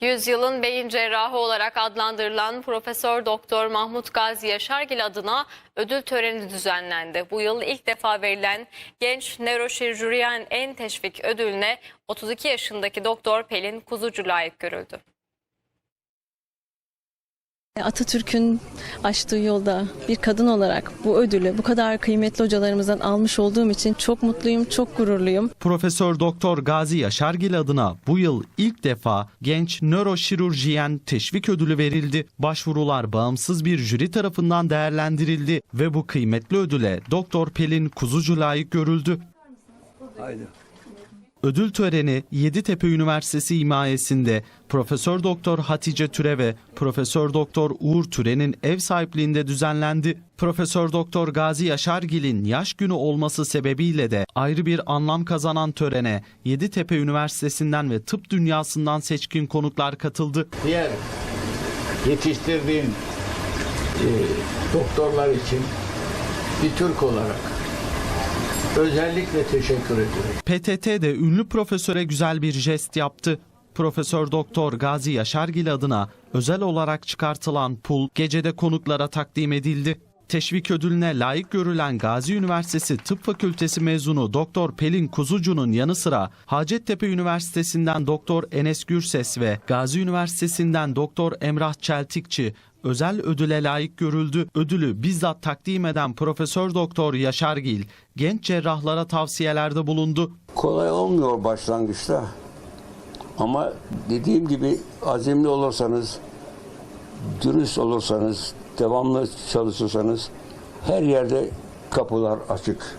Yüzyılın beyin cerrahı olarak adlandırılan Profesör Doktor Mahmut Gazi Yaşargil adına ödül töreni düzenlendi. Bu yıl ilk defa verilen genç nöroşiruryen en teşvik ödülüne 32 yaşındaki Doktor Pelin Kuzucu layık görüldü. Atatürk'ün açtığı yolda bir kadın olarak bu ödülü bu kadar kıymetli hocalarımızdan almış olduğum için çok mutluyum, çok gururluyum. Profesör Doktor Gazi Yaşargil adına bu yıl ilk defa genç nöroşirurjiyen teşvik ödülü verildi. Başvurular bağımsız bir jüri tarafından değerlendirildi ve bu kıymetli ödüle Doktor Pelin Kuzucu layık görüldü. Ödül töreni Yeditepe Üniversitesi himayesinde Profesör Doktor Hatice Türe ve Profesör Doktor Uğur Türe'nin ev sahipliğinde düzenlendi. Profesör Doktor Gazi Yaşargil'in yaş günü olması sebebiyle de ayrı bir anlam kazanan törene Yeditepe Üniversitesi'nden ve tıp dünyasından seçkin konuklar katıldı. diğer yetiştirdiğin e, doktorlar için bir Türk olarak özellikle teşekkür ediyorum. PTT de ünlü profesöre güzel bir jest yaptı. Profesör Doktor Gazi Yaşargil adına özel olarak çıkartılan pul gecede konuklara takdim edildi. Teşvik ödülüne layık görülen Gazi Üniversitesi Tıp Fakültesi mezunu Doktor Pelin Kuzucu'nun yanı sıra Hacettepe Üniversitesi'nden Doktor Enes Gürses ve Gazi Üniversitesi'nden Doktor Emrah Çeltikçi özel ödüle layık görüldü. Ödülü bizzat takdim eden Profesör Doktor Yaşargil genç cerrahlara tavsiyelerde bulundu. Kolay olmuyor başlangıçta. Ama dediğim gibi azimli olursanız, dürüst olursanız, devamlı çalışırsanız her yerde kapılar açık.